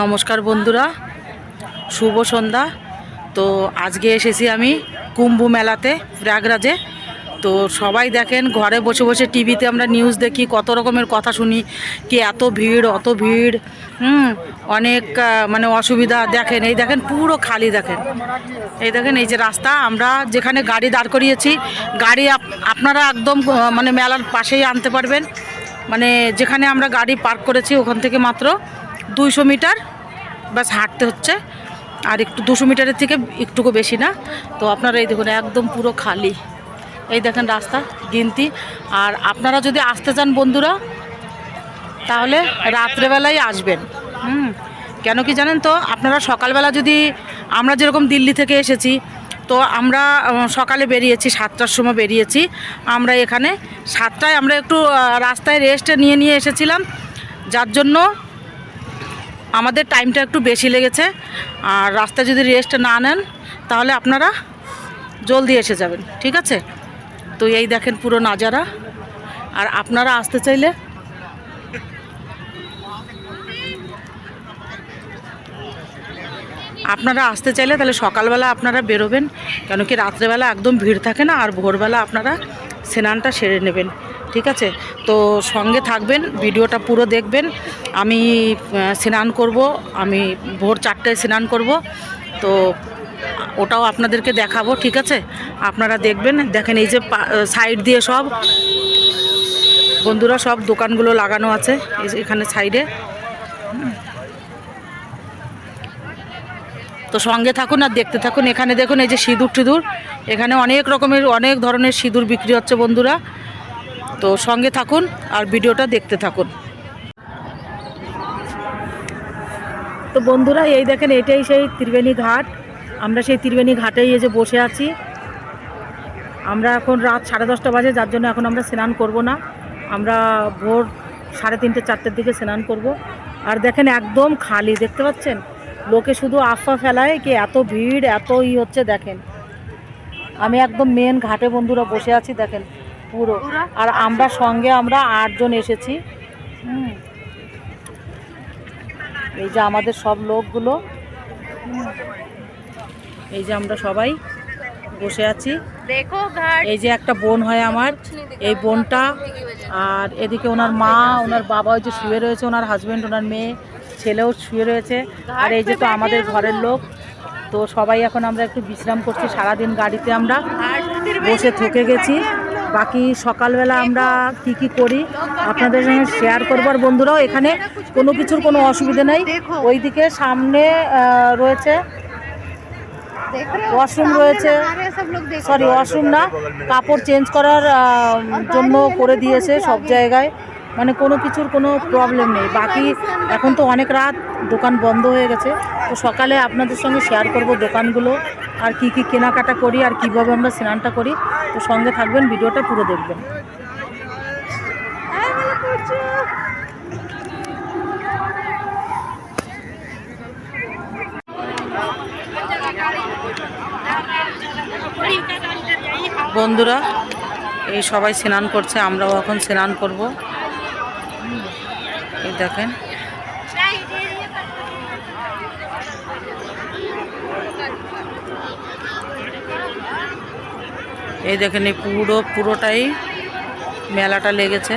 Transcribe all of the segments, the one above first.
নমস্কার বন্ধুরা, শুভ সন্ধ্যা। তো আজকে এসেছি আমি কুম্ভ মেলাতে, প্রয়াগরাজে। তো সবাই দেখেন, ঘরে বসে বসে টিভিতে আমরা নিউজ দেখি, কত রকমের কথা শুনি, কি এত ভিড়, অত ভিড়, হুম, অনেক মানে অসুবিধা। দেখেন, এই দেখেন, পুরো খালি দেখেন। এই দেখেন, এই যে রাস্তা, আমরা যেখানে গাড়ি দাঁড় করিয়েছি, গাড়ি আপনারা একদম মানে মেলার পাশেই আনতে পারবেন। মানে যেখানে আমরা গাড়ি পার্ক করেছি, ওখান থেকে মাত্র দুইশো মিটার, ব্যাস হাঁটতে হচ্ছে। আর একটু দুশো মিটারের থেকে একটুকু বেশি না। তো আপনারা এই দেখুন, একদম পুরো খালি। এই দেখেন রাস্তা, গিনতি। আর আপনারা যদি আসতে চান বন্ধুরা, তাহলে রাত্রেবেলায় আসবেন। হুম। কেন কি জানেন তো, আপনারা সকালবেলা যদি, আমরা যেরকম দিল্লি থেকে এসেছি, তো আমরা সকালে বেরিয়েছি, সাতটার সময় বেরিয়েছি। আমরা এখানে সাতটায়, আমরা একটু রাস্তায় রেস্ট নিয়ে নিয়ে এসেছিলাম। যার জন্য আমাদের টাইমটা একটু বেশি লেগেছে। আর রাস্তায় যদি রেস্ট না নেন, তাহলে আপনারা জলদি এসে যাবেন, ঠিক আছে? তো এই দেখেন পুরো নাজারা। আর আপনারা আসতে চাইলে আপনারা আসতে চাইলে তাহলে সকালবেলা আপনারা বেরোবেন, কেন কি রাত্রেবেলা একদম ভিড় থাকে না, আর ভোরবেলা আপনারা স্নানটা সেরে নেবেন। ঠিক আছে? তো সঙ্গে থাকবেন, ভিডিওটা পুরো দেখবেন। আমি স্নান করব, আমি ভোর চারটায় স্নান করব। তো ওটাও আপনাদেরকে দেখাবো, ঠিক আছে? আপনারা দেখবেন, দেখেন এই যে সাইড দিয়ে সব বন্ধুরা সব দোকানগুলো লাগানো আছে এখানে সাইডে তো সঙ্গে থাকুন আর দেখতে থাকুন। এখানে দেখুন, এই যে সিঁদুর টিঁদুর এখানে অনেক রকমের, অনেক ধরনের সিঁদুর বিক্রি হচ্ছে বন্ধুরা। তো সঙ্গে থাকুন আর ভিডিওটা দেখতে থাকুন। তো বন্ধুরা, এই দেখেন, এটাই সেই ত্রিবেণী ঘাট। আমরা সেই ত্রিবেণী ঘাটেই যে বসে আছি। আমরা এখন রাত সাড়ে দশটা বাজে, যার জন্য এখন আমরা স্নান করব না। আমরা ভোর সাড়ে তিনটে, চারটের দিকে স্নান করব। আর দেখেন, একদম খালি, দেখতে পাচ্ছেন? লোকে শুধু আফা ফেলায় কি এত ভিড়, এত ই হচ্ছে, দেখেন। আমি একদম মেন ঘাটে বন্ধুরা বসে আছি, দেখেন। পুরো। আর আমরা সঙ্গে আমরা আটজন এসেছি। এই যে আমাদের সব লোকগুলো। এই যে আমরা সবাই বসে আছি। এই যে একটা বোন হয় আমার। এই বোনটা আর এদিকে ওনার মা ওনার বাবা ওই যে শুয়ে রয়েছে ওনার হাজব্যান্ড ওনার মেয়ে ছেলেও শুয়ে রয়েছে। আর এই যে তো আমাদের ঘরের লোক। তো সবাই এখন আমরা একটু বিশ্রাম করছি। সারাদিন গাড়িতে আমরা বসে থেকে গেছি। বাকি সকালবেলা আমরা কি কি করি আপনাদের সঙ্গে শেয়ার করবার বন্ধুরাও এখানে কোনো কিছুর কোনো অসুবিধা নেই। ওইদিকে সামনে রয়েছে ওয়াশরুম রয়েছে। সরি ওয়াশরুম না কাপড় চেঞ্জ করার জন্য করে দিয়েছে সব জায়গায়। মানে কোনো কিছুর কোনো প্রবলেম নেই। বাকি এখন তো অনেক রাত দোকান বন্ধ হয়ে গেছে। তো সকালে আপনাদের সঙ্গে শেয়ার করব দোকানগুলো আর কি কি কেনাকাটা করি আর কীভাবে আমরা স্নানটা করি। তো সঙ্গে থাকবেন, ভিডিওটা পুরো দেখবেন। বন্ধুরা, এই সবাই স্নান করছে, আমরাও এখন স্নান করব। এই দেখেন। এই দেখেন পুরো পুরোটাই মেলাটা লেগেছে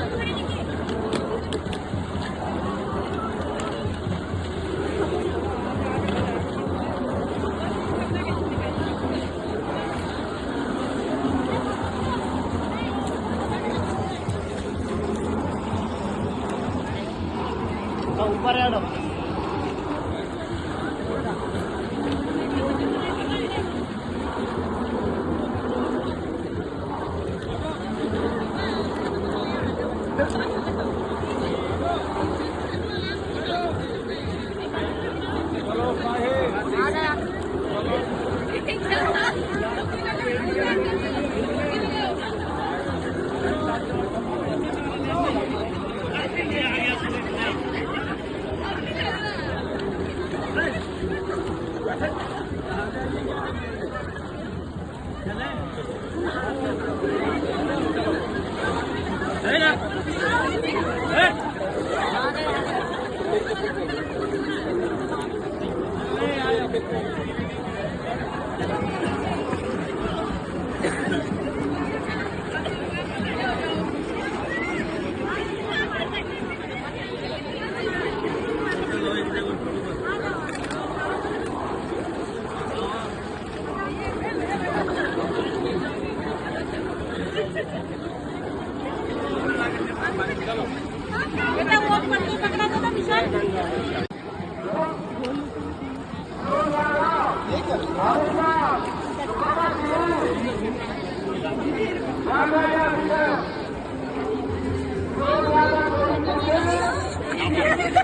来来来！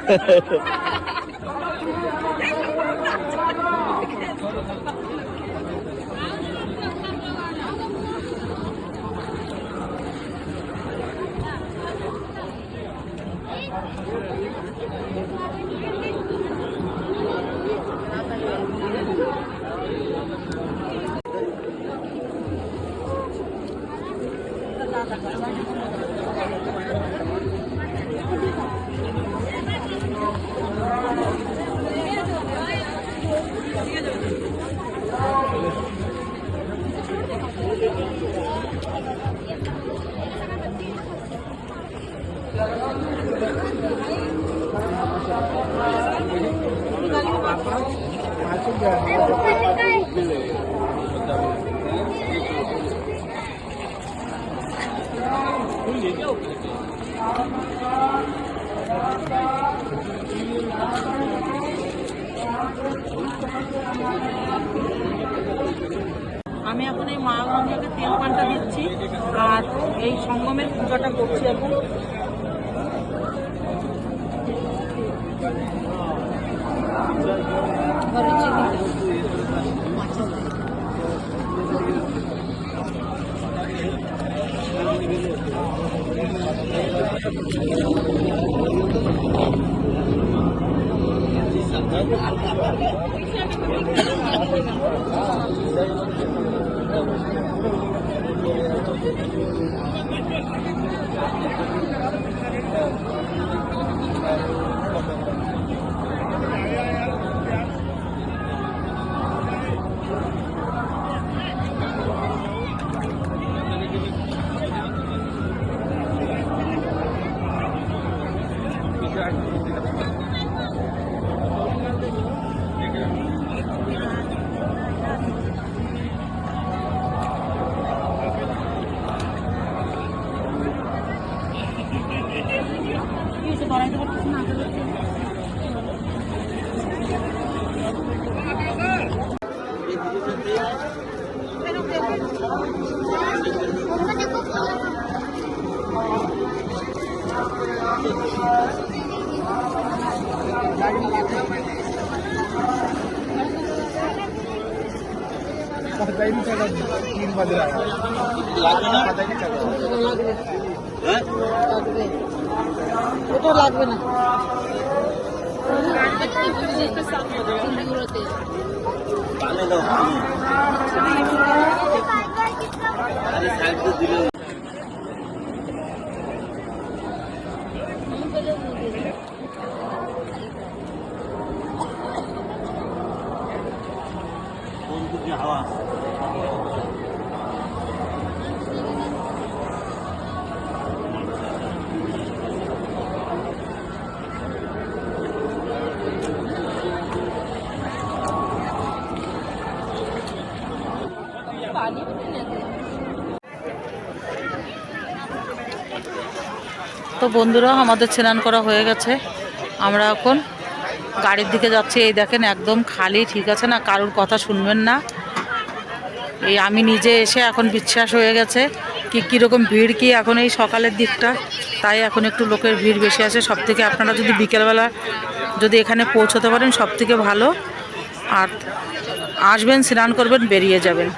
呵呵呵。আমি এখন এই মা গঙ্গাকে তেল পানটা দিচ্ছি আর এই সঙ্গমের পূজাটা করছি এখন। Thank you. तीन बज रहा है पता ही चल रहा वो तो लागवे ना. दो अरे साइड से दिलो বন্ধুরা আমাদের স্নান করা হয়ে গেছে। আমরা এখন গাড়ির দিকে যাচ্ছি। এই দেখেন, একদম খালি, ঠিক আছে না? কারোর কথা শুনবেন না। এই আমি নিজে এসে এখন বিশ্বাস হয়ে গেছে কি, কীরকম ভিড় কি এখন এই সকালের দিকটা। তাই এখন একটু লোকের ভিড় বেশি আছে। সব থেকে আপনারা যদি বিকেলবেলা যদি এখানে পৌঁছতে পারেন সব থেকে ভালো। আর আসবেন, স্নান করবেন, বেরিয়ে যাবেন।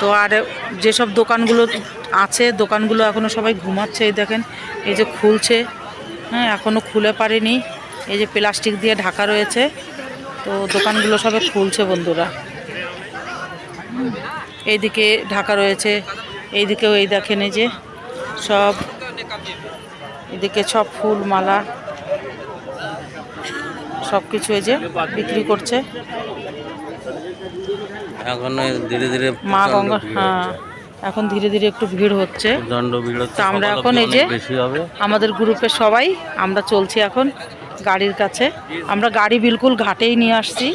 তো আর যেসব দোকানগুলো আছে, দোকানগুলো এখনও সবাই ঘুমাচ্ছে, এই দেখেন, এই যে খুলছে হ্যাঁ এখনও খুলে পারেনি, এই যে প্লাস্টিক দিয়ে ঢাকা রয়েছে, তো দোকানগুলো সবে খুলছে বন্ধুরা। এইদিকে ঢাকা রয়েছে, এইদিকেও এই দেখেন, এই যে সব এদিকে সব ফুল মালা সব কিছু এই যে বিক্রি করছে। এখন ধীরে ধীরে মা গঙ্গা হ্যাঁ এখন ধীরে ধীরে একটু ভিড় হচ্ছে। হচ্ছে। ভিড় হচ্ছে তো আমরা এখন এই যে আমাদের গ্রুপের সবাই আমরা চলছি এখন গাড়ির কাছে। আমরা গাড়ি বিলকুল ঘাটেই নিয়ে আসছি।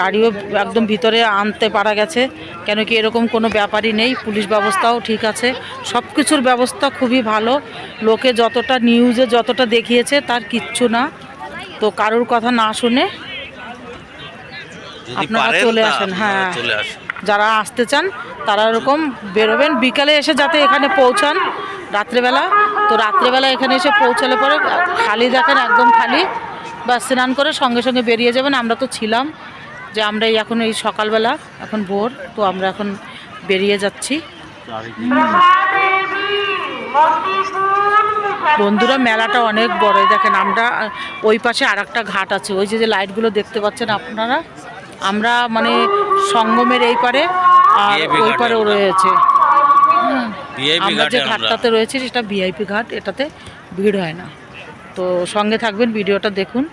গাড়িও একদম ভিতরে আনতে পারা গেছে। কেন কি এরকম কোনো ব্যাপারই নেই পুলিশ ব্যবস্থাও ঠিক আছে। সব কিছুর ব্যবস্থা খুবই ভালো। লোকে যতটা নিউজে যতটা দেখিয়েছে তার কিচ্ছু না। তো কারোর কথা না শুনে আপনারা চলে আসেন, হ্যাঁ। যারা আসতে চান তারা এরকম বেরোবেন। বিকালে এসে যাতে এখানে পৌঁছান। রাত্রেবেলা তো রাত্রেবেলা এখানে এসে পৌঁছালে পরে খালি দেখেন একদম খালি। বা স্নান করে সঙ্গে সঙ্গে বেরিয়ে যাবেন। আমরা তো ছিলাম যে আমরা এই এখন এই সকালবেলা এখন ভোর তো আমরা এখন বেরিয়ে যাচ্ছি। বন্ধুরা মেলাটা অনেক বড়। দেখেন আমরা ওই পাশে আর ঘাট আছে। ওই যে যে লাইটগুলো দেখতে পাচ্ছেন আপনারা? আমরা মানে সঙ্গমের এই পারে আর ওই পারেও রয়েছে। আমরা যে ঘাটটাতে রয়েছে সেটা ভিআইপি ঘাট এটাতে ভিড় হয় না। তো সঙ্গে থাকবেন ভিডিওটা দেখুন।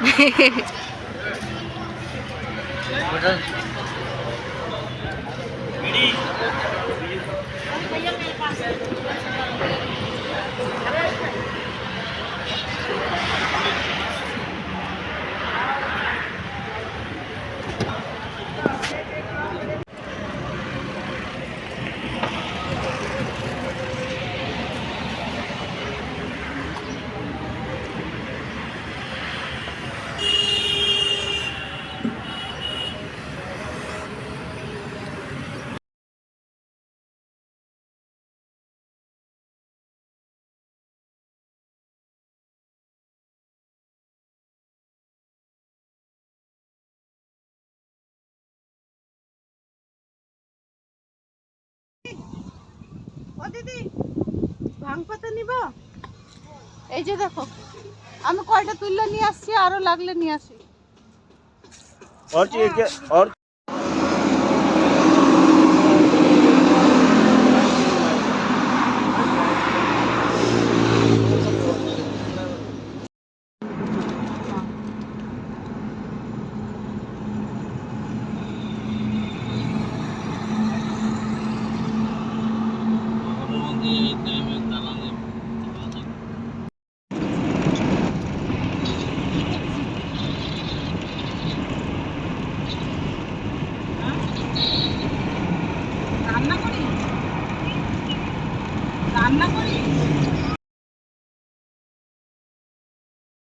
ও দিদি ভাং পাতা নিব এই যে দেখো আমি কয়টা তুললে নিয়ে আসছি আরো লাগলে নিয়ে আসি और चाहिए क्या और